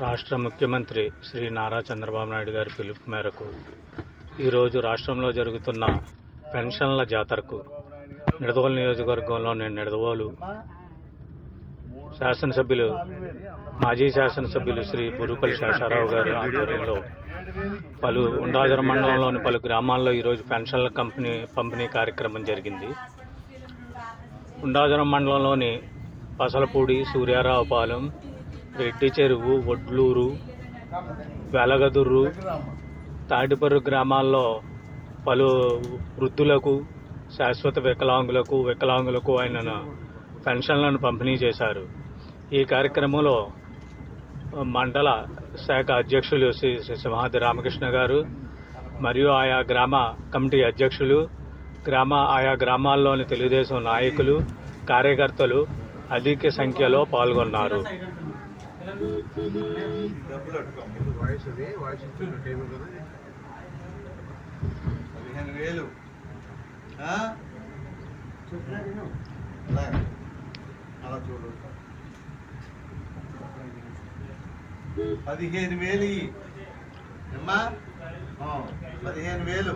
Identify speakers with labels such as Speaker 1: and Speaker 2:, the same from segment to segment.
Speaker 1: రాష్ట్ర ముఖ్యమంత్రి శ్రీ నారా చంద్రబాబు నాయుడు గారి పిలుపు మేరకు ఈరోజు రాష్ట్రంలో జరుగుతున్న పెన్షన్ల జాతరకు నిడదవోలు నియోజకవర్గంలోని నిడదవోలు శాసనసభ్యులు మాజీ శాసనసభ్యులు శ్రీ బురుపల్లి శేషారావు గారి ఆధ్వర్యంలో పలు ఉండాజర మండలంలోని పలు గ్రామాల్లో ఈరోజు పెన్షన్ల కంపెనీ పంపిణీ కార్యక్రమం జరిగింది. ఉండాజరం మండలంలోని పసలపూడి సూర్యారావుపాలెం రెడ్డి చెరువు వడ్లూరు వెలగదుర్రు తాటిపర్రు గ్రామాల్లో పలు వృద్ధులకు శాశ్వత వికలాంగులకు వికలాంగులకు ఆయన పెన్షన్లను పంపిణీ చేశారు. ఈ కార్యక్రమంలో మండల శాఖ అధ్యక్షులు శ్రీ శ్రీ సింహాద్రి రామకృష్ణ గారు మరియు ఆయా గ్రామ కమిటీ అధ్యక్షులు గ్రామ ఆయా గ్రామాల్లోని తెలుగుదేశం నాయకులు కార్యకర్తలు అధిక సంఖ్యలో పాల్గొన్నారు.
Speaker 2: పదిహేను వేలు ఆ? అలాగే. అలా చూడు పదిహేను వేలు. అమ్మా పదిహేను వేలు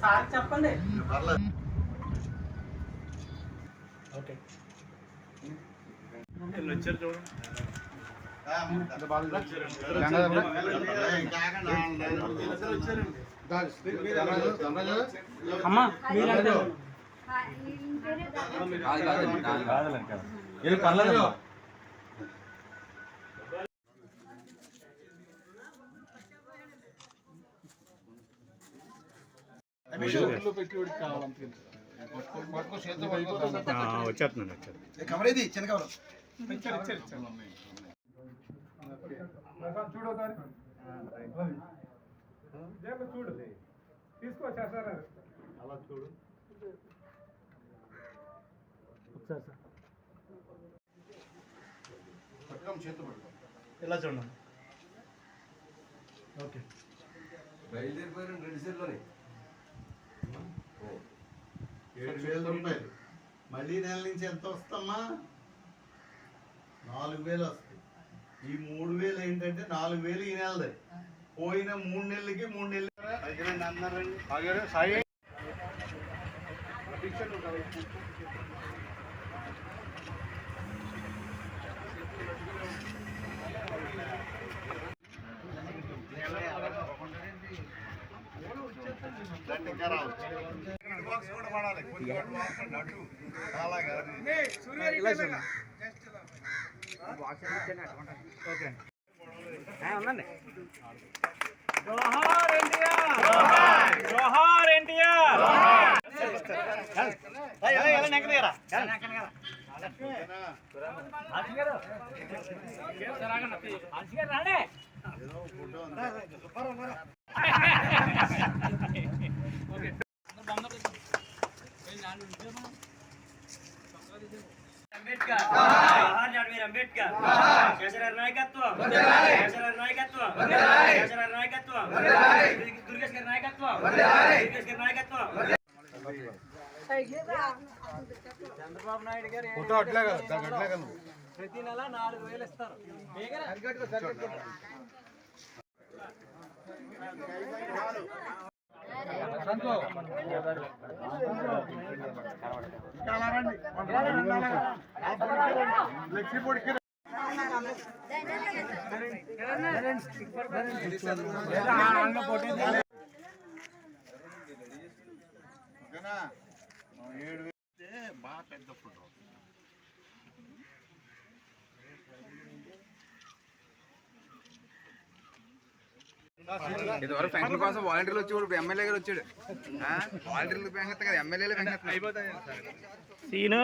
Speaker 3: సార్ చెప్పండి
Speaker 2: పర్లేదు ఆ, ఏయ్, కాకండి,
Speaker 3: అమ్మా మీరు
Speaker 1: వచ్చేస్తున్నాను. వచ్చేస్తున్నాను
Speaker 2: కమరేది చిన్న కవరం
Speaker 4: చూడు తీసుకో
Speaker 2: అలా చూడు. పట్టుకోం చేతి పట్టుకో.
Speaker 4: ఇలా చూడండి. ఓకే.
Speaker 5: బయలుదేరిపోయారు రెండు సెల్లోనే.
Speaker 2: ఏడు వేల రూపాయలు మళ్ళీ నెల నుంచి ఎంత వస్తమ్మా? నాలుగు వేలు వస్తాయి. ఈ మూడు వేలు ఏంటంటే నాలుగు వేలు ఈ నెలది. పోయిన మూడు నెలలకి మూడు నెలలు. దగ్గరండి అన్నారండి
Speaker 3: ఉందండి జోహార్ ఎన్టీఆర్ జోహార్ ఎన్టీఆర్ అంబేద్కర్ వీర్ అంబేద్కర్. కేసీఆర్ నాయకత్వం. కేసీఆర్ నాయకత్వం. కేసీఆర్ నాయకత్వం. దుర్గేష్ గారి నాయకత్వం. దుర్గేష్ గారి నాయకత్వం. చంద్రబాబు నాయుడు గారు. ప్రతి నెల నాలుగు వేలు ఇస్తారు.
Speaker 2: ఏడు వేస్తే బాగా పెద్ద ఫోటో.
Speaker 5: ఇదివరకు పెన్షన్ కోసం వాలంటీర్లు వచ్చి ఇప్పుడు ఎమ్మెల్యే గారు వచ్చాడు. ఆ? వాలంటీర్లు పెన్షన్ కదా ఎమ్మెల్యేలు పెన్షన్
Speaker 3: సీను?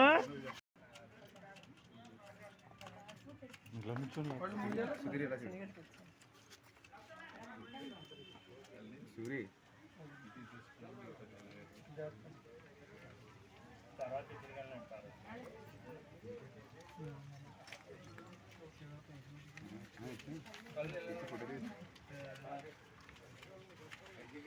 Speaker 5: సూరి.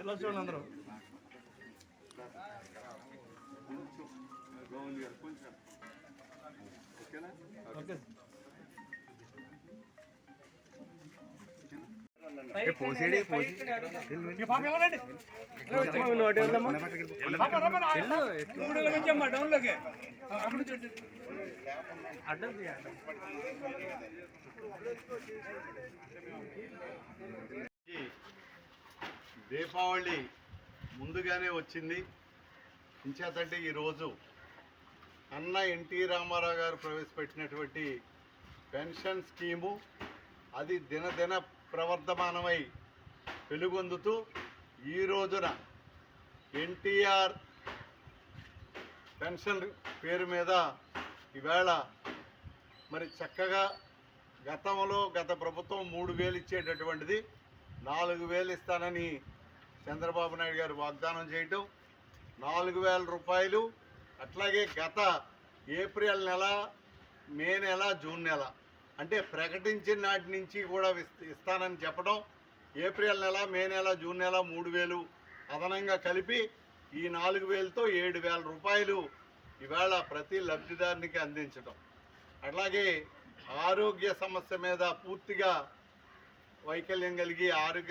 Speaker 5: ఇలా చూడండి
Speaker 4: అందరూ.
Speaker 5: పోసేడి పోసి
Speaker 4: ఈ పాప ఎవరండి పాప రమ్మరా. ఇప్పుడు వెళ్ళొచ్చమ్మా డౌన్లోకి అప్పుడు చూడండి అడ్డం తీయాలి
Speaker 2: దీపావళి ముందుగానే వచ్చింది. ఇంచేతంటే ఈరోజు అన్న ఎన్టీ రామారావు గారు ప్రవేశపెట్టినటువంటి పెన్షన్ స్కీము అది దినదిన ప్రవర్ధమానమై వెలుగొందుతూ ఈ రోజున ఎన్టీఆర్ పెన్షన్ పేరు మీద ఈవేళ మరి చక్కగా గతంలో గత ప్రభుత్వం మూడు వేలు ఇచ్చేటటువంటిది నాలుగు వేలు ఇస్తానని చంద్రబాబు నాయుడు గారు వాగ్దానం చేయటం నాలుగు వేల రూపాయలు అట్లాగే గత ఏప్రిల్ నెల మే నెల జూన్ నెల. అంటే ప్రకటించిన నాటి నుంచి కూడా ఇస్తానని చెప్పడం ఏప్రిల్ నెల మే నెల జూన్ నెల మూడు వేలు అదనంగా కలిపి ఈ నాలుగు వేలతో ఏడు వేల రూపాయలు ఇవాళ ప్రతి లబ్ధిదారునికి అందించడం అట్లాగే ఆరోగ్య సమస్య మీద పూర్తిగా వైకల్యం కలిగి ఆరోగ్య